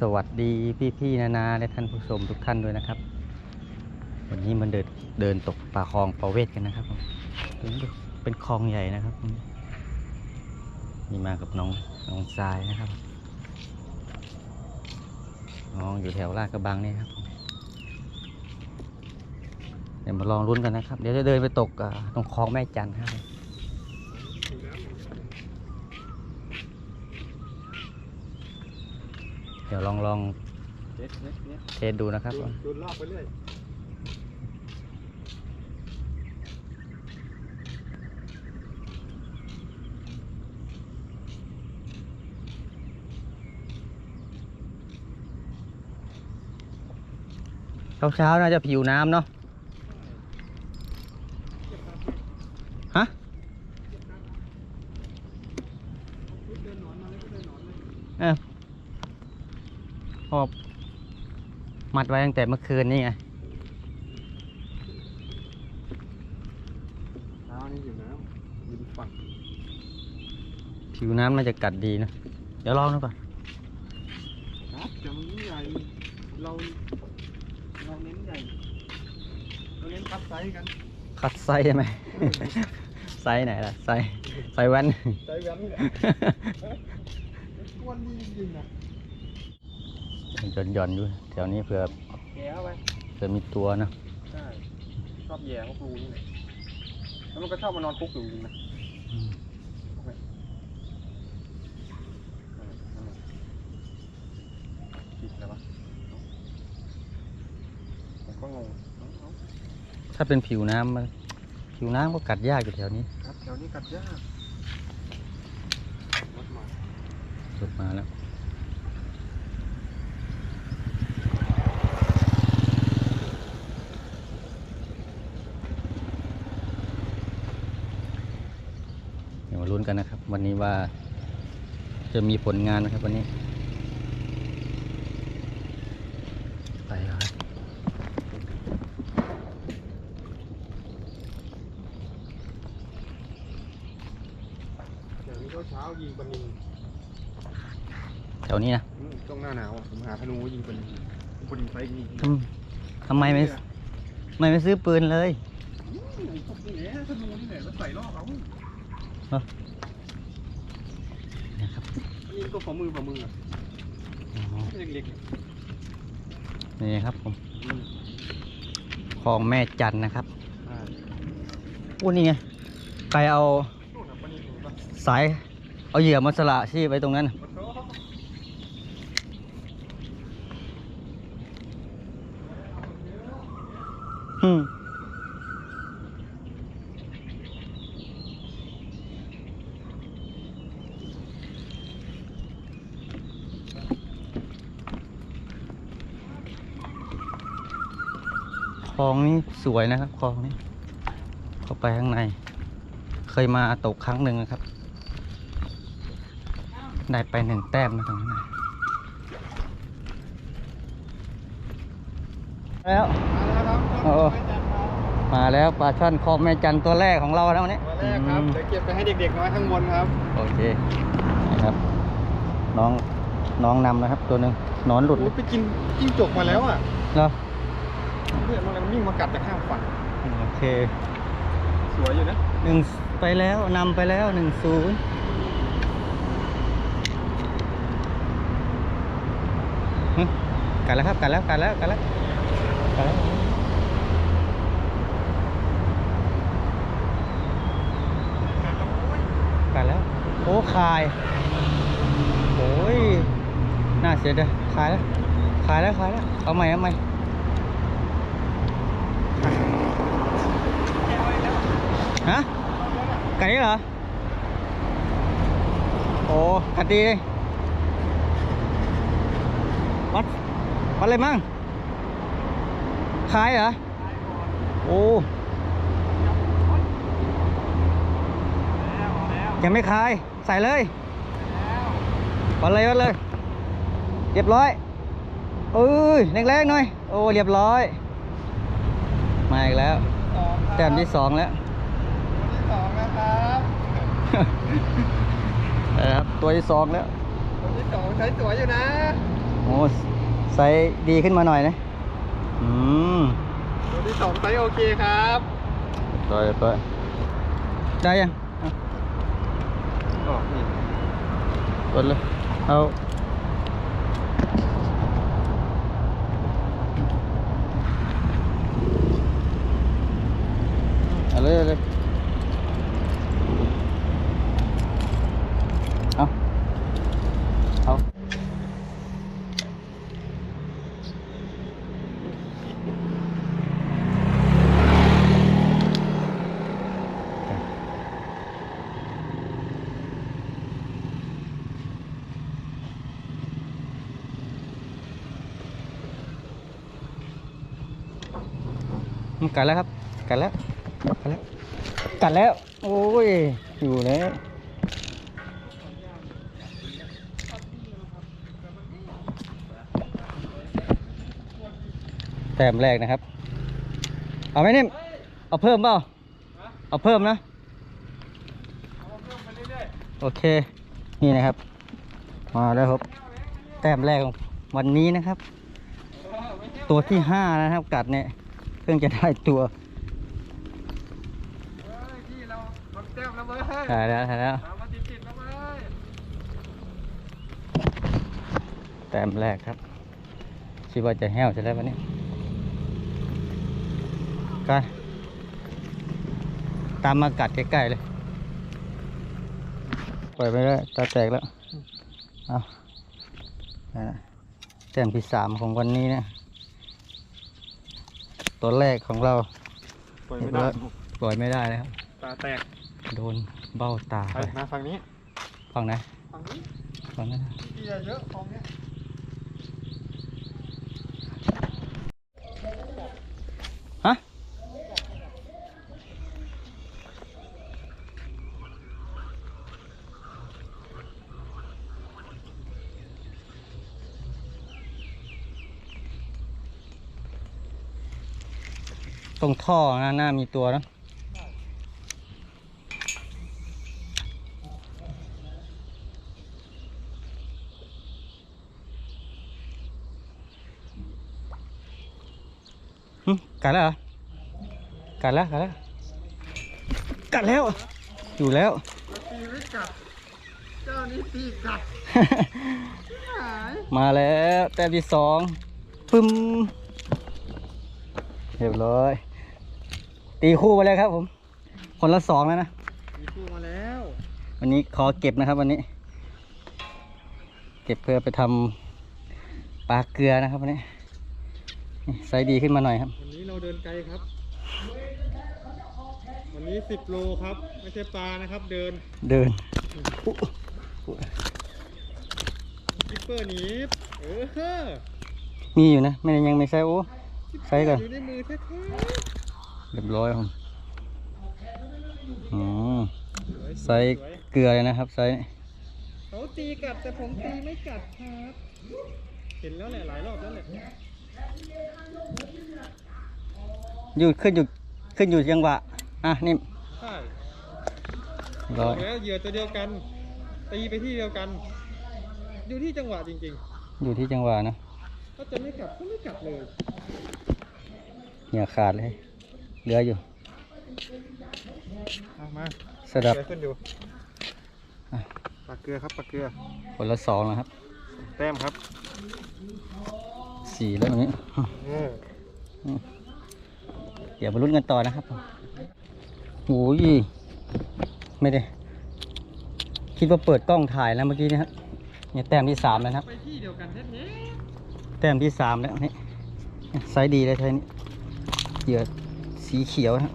สวัสดีพี่ๆนานาและท่านผู้ชมทุกท่านด้วยนะครับ วันนี้มันเดินเดินตกปลาคลองประเวศกันนะครับผมเป็นคลองใหญ่นะครับมนี่มากับน้องน้องทรายนะครับน้องอยู่แถวลาดกระบังนี่ครับเดี๋ยวมาลองลุ้นกันนะครับ เดี๋ยวจะเดินไปตกตรงคลองแม่จันทร์ครับผมเดี๋ยวลองลองเน็ตเน็ตเน็ตเทสดูนะครับผมดูรอบไปเรื่อยเช้าเช้าๆน่าจะผิวน้ำเนาะ ฮะ เดินหนอนมาเลยก็เดินหนอนเลย เออ พอมัดไว้ตั้งแต่เมื่อคืนนี่ไงเท้านี่อยู่น้ำอยู่ฝั่งผิวน้ำน่าจะกัดดีนะ เดี๋ยวลองดูก่อนครับแต่มันไม่ใหญ่เราเราเน้นใหญ่เราเน้นคัดไซส์กันคัดไซส์ใช่ไหมไซส์ไหนล่ะไซส์ไซส์แว่นไซส์แว้นนี่แหละอ้วนดีจริงๆนะ หย่อนหย่อนๆอยู่แถวนี้เผื่อแย่เข้าไปเผื่อมีตัวนะใช่ชอบแย่เขาครูนี่แหละแล้วมันก็ชอบมานอนคุกอยู่จริงๆนะอืมผิดแล้วปะผมก็งงเอ้าเอ้าถ้าเป็นผิวน้ำมันผิวน้ำก็กัดยากอยู่แถวนี้ครับแถวนี้กัดยากรถมาสุดมาแล้ว เดี๋ยวมา ลุ้นกันนะครับ วันนี้ว่าจะมีผลงานไหมครับวันนี้ไปแล้วครับเดี๋ยวนี้เช้าๆยิงปลานิลแถวนี้นะอืมช่วงหน้าหนาวอะผมหาธนูยิงปลานิลปลานิลไซส์นี้ทำทำไมไม่ทำไมไม่ซื้อปืนเลยอืมพวกนี้แหละธนูนี่แหละแล้วใส่ล่อเขา นะครับปลานิลตัวฝ่ามือฝ่ามืออะอ๋อเล็กนี่ครับผมๆอืมคลองแม่จันทร์นะครับอ่าอู้นี่ไงใครเอาโน่นน่ะปลานิลเห็นปะสาย เอาเหยื่อมาสละชีพไว้ตรงนั้นน่ะปะโถอืม คลองนี้สวยนะครับคลองนี้เข้าไปข้างใน เคยมาตกครั้งหนึ่งนะครับ ได้ไปหนึ่งแต้มนะตรงนั้นนะแล้วมาแล้วครับโอ้มาแล้วปลาช่อนคลองแม่จันตัวแรกของเราแล้ววันนี้ตัวแรกครับอืมเดี๋ยวเก็บไปให้เด็กๆน้อยข้างบนครับ โอเคนะครับ น้องน้องนำนะครับ ตัวหนึ่งหนอนหลุดโอ้ยไปกินจิ้งจกมาแล้วอะเหรอ เพื่อนมันวิ่งมากัดจากข้างฝั่งโอเค สวยอยู่นะหนึ่งไปแล้วนำไปแล้วหนึ่งศูนย์หึกัดแล้วครับกัดแล้วกัดแล้วกัดแล้วกัดแล้วกัดแล้วโอ้คายโอ้ยน่าเสียดายขายแล้วขายแล้วขายแล้วเอาใหม่เอาใหม่ ฮะกัดนี่เหรอ โอ้กัดดีเลยวัดวัดอะไรมั่งขายเหรอ โอ้ยังไม่ขาย ใส่เลยวัดเลยวัดเลย เรียบร้อยเอ้ยแรงๆหน่อย โอ้ เรียบร้อย มาอีกแล้ว แต้มที่สองแล้ว สองนะครับนะครับตัวที่สองแล้วตัวที่สองใช้สวยอยู่นะโอ้ไซส์ดีขึ้นมาหน่อยนะอืมตัวที่สองไซส์โอเคครับปล่อยปล่อยได้ยังเอาอ๋อนี่กดเลยเอาเอาเลยเอาเลยเอาเอา กัดแล้วครับ กัดแล้ว กัดแล้ว กัดแล้ว โอ้ย อยู่แล้วแต้มแรกนะครับ เอาไหมนิ่มเอาเพิ่มเปล่า เอาเพิ่มนะ โอเค นี่นะครับ มาแล้วครับ แต้มแรกของวันนี้นะครับ ตัวที่ห้านะครับ กัดเนี่ย เพิ่งจะได้ตัวเฮ้ยพี่เราเราแต้มแล้วเว้ยถ่ายแล้วถ่ายแล้วตามมาติดๆแล้วเว้ยแต้มแรกครับคิดว่าจะแห้วจะได้วันนี้กันตามมากัดใกล้ๆเลย ปล่อยไปแล้วตาแตกแล้ว เอานั่นน่ะแต้มที่สามของวันนี้เนะ ตัวแรกของเรา ปล่อยไม่ได้ปล่อยไม่ได้เลยครับ ตาแตกโดนเบ้าตาไปไปมาฝั่งนี้ฟังนะฝั่งนี้ฟังนะเกียร์เยอะฟองเนี้ย รงท่อนะหน้ามีตัวนะหึกัดแล้วเหรอกัดแล้วกัดแล้วกัดแล้ว อยู่แล้วแล้วตีไม่กัดเจ้านี่ตีกัดหายมาแล้วแต้มที่สองปึ้มเรียบร้อย ตีคู่ไปเลยครับผม คนละสองแล้วนะ มีคู่มาแล้ว วันนี้ขอเก็บนะครับวันนี้ เก็บเพื่อไปทำปลาเกลือนะครับวันนี้นี่ไซส์ดีขึ้นมาหน่อยครับ วันนี้เราเดินไกลครับ วันนี้สิบโลครับ ไม่ใช่ปลานะครับ เดินเดินคิปเปอร์หนีบเออมีอยู่นะไม่ได้ยังไม่ใช่โอ้ใส่ก่อน อยู่ในมือแท้ เรียบร้อยครับผมอืมๆไซส์เกลือเลยนะครับไซส์เขาตีกัดแต่ผมตีไม่กัดครับ เห็นแล้วแหละหลายรอบแล้วแหละอยู่ขึ้นอยู่ขึ้นอยู่จังหวะอะนี่ใช่ร้อยแล้วเหยื่อตัวเดียวกัน ตีไปที่เดียวกัน อยู่ที่จังหวะจริงอยู่ที่จังหวะนะๆถ้าจะไม่กัดก็ไม่กัดเลยเหนี่ยขาดเลย เหลืออยู่เอามาสดับเกลือขึ้นอยู่อะปลาเกลือครับปลาเกลือคนละสองนะครับแต้มครับสี่แล้วตรงนี้ เออเดี๋ยวมาลุ้นกันต่อนะครับโอ้ยไม่ได้ คิดว่าเปิดกล้องถ่ายแล้วเมื่อกี้นะครับเนี่ยแต้มที่สามแล้วนะครับ ไปที่เดียวกันแท้แต้มที่สามแล้วนี่ไซส์ดีเลยเท่านี้เหยื่อ สีเขียวนะครับ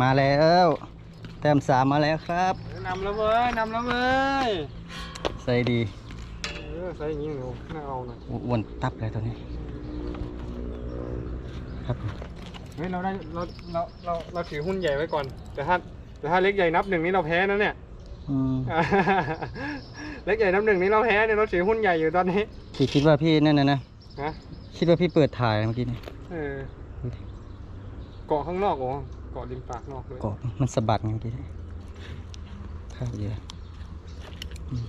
มาแล้วแต้มสามมาแล้วครับๆนำแล้วเว้ยนำแล้วเว้ยไซส์ดีเออใส่อย่างนี้หนูน่าเอาหน่อยอ้วนตับเลยตัวนี้ ครับเฮ้ยเราได้เราเราเราเราถือหุ้นใหญ่ไว้ก่อน แต่ถ้าแต่ถ้าเล็กใหญ่นับหนึ่งนี่เราแพ้นะเนี่ยอืมเล็กใหญ่นับหนึ่งนี่เราแพ้เนี่ยเราถือหุ้นใหญ่อยู่ตอนนี้พี่คิดว่าพี่นั่นนะนะนะคิดว่าพี่เปิดถ่ายเมื่อกี้นี่เออ เกาะข้างนอกโอ้เกาะริมปากนอกเลยกรอบมันสะบัดไงเมื่อกี้นี่ครับเหยื่ออืม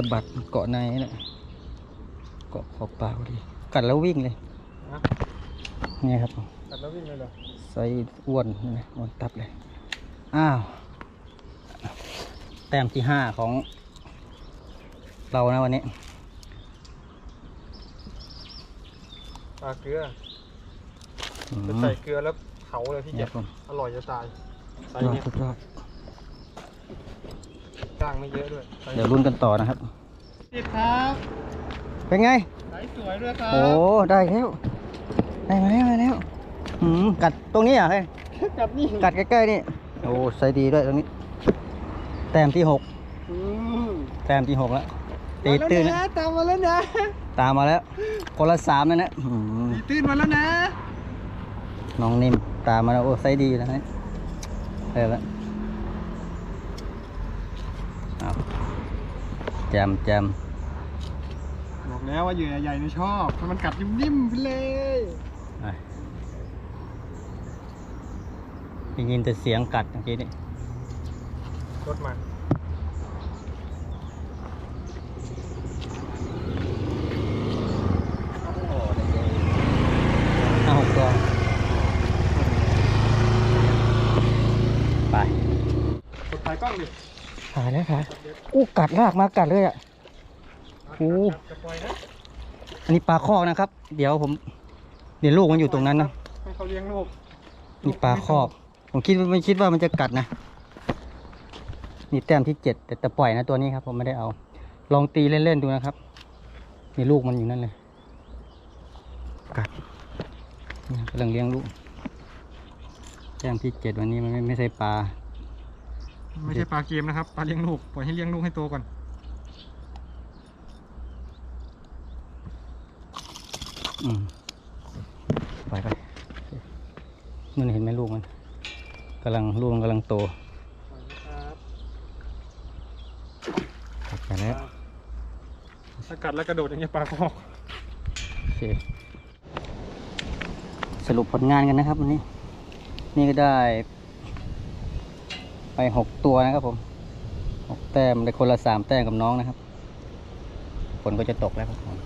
ะบัดเกาะในนี่แหละเกาะขอบปากพอดีกัดแล้ววิ่งเลยนะนี่ครับผมตัดแล้ววิ่งเลยเหรอไซส์อ้วนนี่นะอ้วนตับเลย อ้าวแต้มที่ห้าของเรานะวันนี้ ปลาเกลืออืมจะใส่เกลือแล้วเผาเลยพี่เนี่เจ็ยบผม อร่อยจะตายใส่ยอดเนี่ยสุดยอดจ้างไม่เยอะด้วยใส่เดี๋ยวรุ่นกันต่อนะครับ ติดครับเป็นไงใส่สวยด้วยครับโอ้ได้แล้วได้มาแล้วได้แล้วอืมกัดตรงนี้เหรอะเฮ้ยกับนี่กัดใกล้ๆนี่โอ้ไซส์ดีด้วยตรงนี้ แต้มที่หกอืมแต้มที่หกแล้วตีตื้นมานะแล้วะตามมาแล้วนะ ตามมาแล้ว คนละสามนั่นนะอืมตีตื้นมาแล้วนะ น้องนิ่มตามมาแล้วโอ้ไซส์ดีนะนี่เออแล้วเอาแจมแจมบอกแล้วว่าเหยื่อใหญ่ๆนี่ชอบถ้ามันกัดนิ่มๆไปเลยไปได้ยินแต่เสียงกัดเมื่อกี้นี่รถมาห้าหกตัว ไป กดถ่ายกล้องดิถ่ายแล้วถ่ายอู้กัดลากมากัดเลยอะโอ้จะปล่อยนะอันนี้ปลาคอกนะครับ เดี๋ยวผมเดี๋ยวลูกมันอยู่ตรงนั้นนะให้เขาเลี้ยงลูกนี่ปลาคอกผมคิดว่าไม่คิดว่ามันจะกัดนะนี่แต้มที่เจ็ดแต่แต่ปล่อยนะตัวนี้ครับ ผมไม่ได้เอา ลองตีเล่นๆดูนะครับนี่ลูกมันอยู่นั่นเลยกัดนี่กำลังเลี้ยงลูกแต้มที่เจ็ดวันนี้มันไม่ไม่ใช่ปลา ไม่ใช่ปลาเกมนะครับ ปลาเลี้ยงลูก ปล่อยให้เลี้ยงลูกให้โตก่อน อืมปล่อยไปมันเห็นไหมลูกมันกำลังลูกมันกำลังโตครับกัดไปแล้วถ้ากัดแล้วกระโดดอย่างเงี้ยปลาคอกโอเคสรุปผลงานกันนะครับวันนี้ นี่ก็ได้ ไปหกตัวนะครับผมหกแต้มได้คนละสามแต้มกับน้องนะครับฝนก็จะตกแล้วครับผม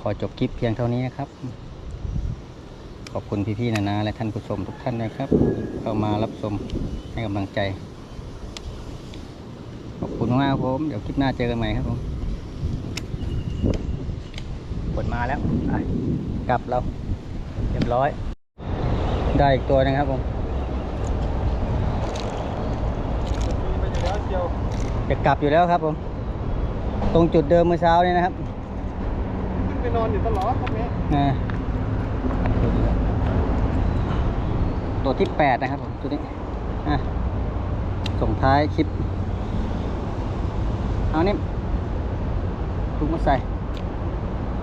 ขอจบคลิปเพียงเท่านี้นะครับ ขอบคุณพี่ๆนะนะและท่านผู้ชมทุกท่านนะครับ เข้ามารับชมให้กำลังใจ ขอบคุณมากครับผม เดี๋ยวคลิปหน้าเจอกันใหม่ครับผมฝนมาแล้วไปกลับเราเรียบร้อย ได้อีกตัวนึงครับผม มีไปอยู่แล้วเชียวจะกลับอยู่แล้วครับผม ตรงจุดเดิมเมื่อเช้านี้นะครับ ขึ้นไปนอนอยู่ตลอดตรงนี้นะตัวที่แปดนะครับผมตัวนี้อะส่งท้ายคลิป เอานี่ทุกมาใส่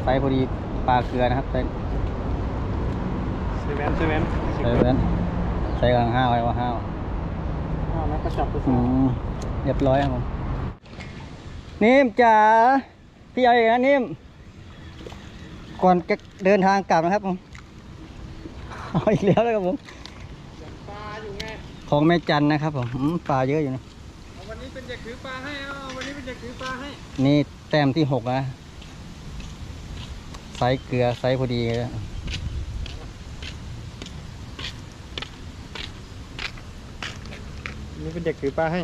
ใส่พอดีปลาเกลือนะครับใส่เซเว่นเซเว่นใส่ไว้นั้นใส่กำลังห้าวไว้ว่าห้าวอ้าวแล้วก็จับไปอืใส่ม เรียบร้อยครับผมนิ่มจ๋าพี่เอาอีกนะนิ่มก่อนจะเดินทางกลับนะครับผมเอาอีกแล้วนะครับผมปลาอยู่ไงของแม่จันนะครับผมอืมปลาเยอะอยู่นะเอาวันนี้เป็นเด็กถือปลาให้เอาวันนี้เป็นเด็กถือปลาให้ นี่แต้มที่หกนะไซส์เกลือไซส์พอดีเลยวันนี้เป็นเด็กถือปลาให้